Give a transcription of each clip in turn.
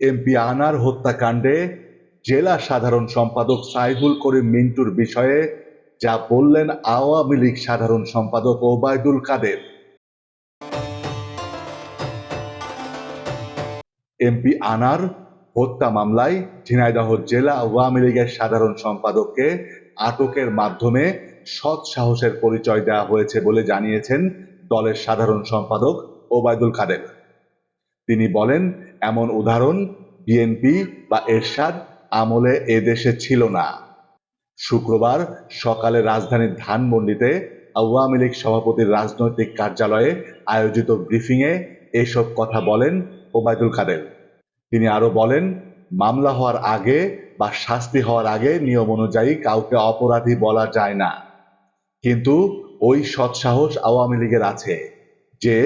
MP আনার হত্যাকাণ্ডে জেলা সাধারণ সম্পাদক সাইফুল করিম মিন্টুর বিষয়ে যা বললেন আওয়ামী লীগ সাধারণ সম্পাদক ওবায়দুল কাদের। এমপি আনার হত্যা মামলায় ঝিনাইদহ জেলা আওয়ামী লীগের সাধারণ সম্পাদককে আটকের মাধ্যমে সৎ সাহসের পরিচয় দেওয়া হয়েছে বলে জানিয়েছেন দলের সাধারণ সম্পাদক ওবায়দুল কাদের। তিনি বলেন, এমন উদাহরণ বিএনপি বা এরশাদ আমলে এদেশে ছিল না। শুক্রবার সকালে রাজধানীর ধানমন্ডিতে আওয়ামী লীগ সভাপতির রাজনৈতিক কার্যালয়ে আয়োজিত ব্রিফিংয়ে এসব কথা বলেন ওবায়দুল কাদের। তিনি আরও বলেন, মামলা হওয়ার আগে বা শাস্তি হওয়ার আগে নিয়ম অনুযায়ী কাউকে অপরাধী বলা যায় না। কিন্তু ওই সৎসাহস আওয়ামী লীগের আছে। যে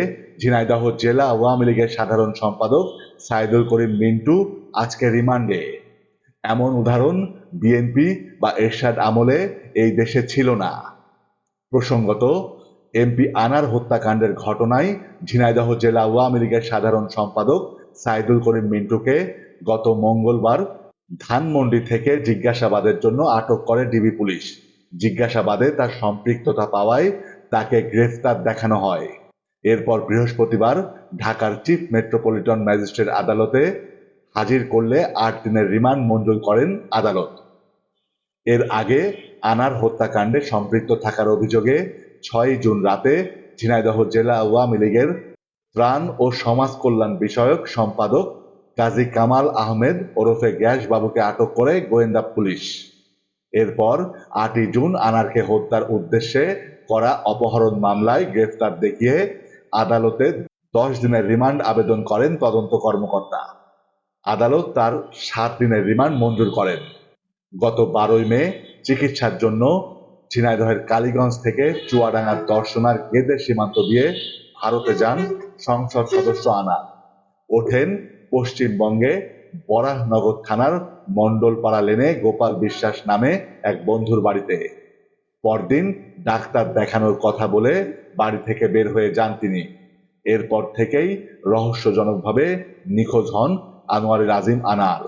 ঝিনাইদহ জেলা আওয়ামী লীগের সাধারণ সম্পাদক সাইদুল করিম মিন্টু আজকে রিমান্ডে। এমন উদাহরণ বিএনপি বা এরশাদ আমলে এই দেশে ছিল না। প্রসঙ্গত এমপি আনার হত্যাকাণ্ডের ঘটনায় ঝিনাইদহ জেলা আওয়ামী লীগের সাধারণ সম্পাদক সাইদুল করিম মিন্টুকে গত মঙ্গলবার ধানমন্ডি থেকে জিজ্ঞাসাবাদের জন্য আটক করে ডিবি পুলিশ। জিজ্ঞাসাবাদে তার সম্পৃক্ততা পাওয়ায় তাকে গ্রেফতার দেখানো হয়। এরপর বৃহস্পতিবার ঢাকার চিফ মেট্রোপলিটন ম্যাজিস্ট্রেট আদালতে হাজির করলে আট দিনের রিমান্ড মঞ্জুর করেন আদালত। এর আগে আনার হত্যাকাণ্ডে সম্পৃক্ত থাকার অভিযোগে ছয় জুন রাতে ঝিনাইদহ জেলা আওয়ামী লীগের ত্রাণ ও সমাজ কল্যাণ বিষয়ক সম্পাদক কাজী কামাল আহমেদ ওরফে গ্যাস বাবুকে আটক করে গোয়েন্দা পুলিশ। এরপর আটই জুন আনারকে হত্যার উদ্দেশ্যে করা অপহরণ মামলায় গ্রেফতার দেখিয়ে আদালতে দশ দিনের রিমান্ড আবেদন করেন তদন্ত কর্মকর্তা। আদালত তার সাত দিনের রিমান্ড মঞ্জুর করেন। গত বারোই মে চিকিৎসার জন্য ঝিনাইদহের কালীগঞ্জ থেকে চুয়াডাঙ্গার দর্শনার গেদের সীমান্ত দিয়ে ভারতে যান সংসদ সদস্য আনা। ওঠেন পশ্চিমবঙ্গে বরাহনগর থানার মণ্ডলপাড়া লেনে গোপাল বিশ্বাস নামে এক বন্ধুর বাড়িতে। পরদিন ডাক্তার দেখানোর কথা বলে বাড়ি থেকে বের হয়ে যান তিনি। এরপর থেকেই রহস্যজনকভাবে নিখোঁজ হন আনোয়ারের আজিম আনার।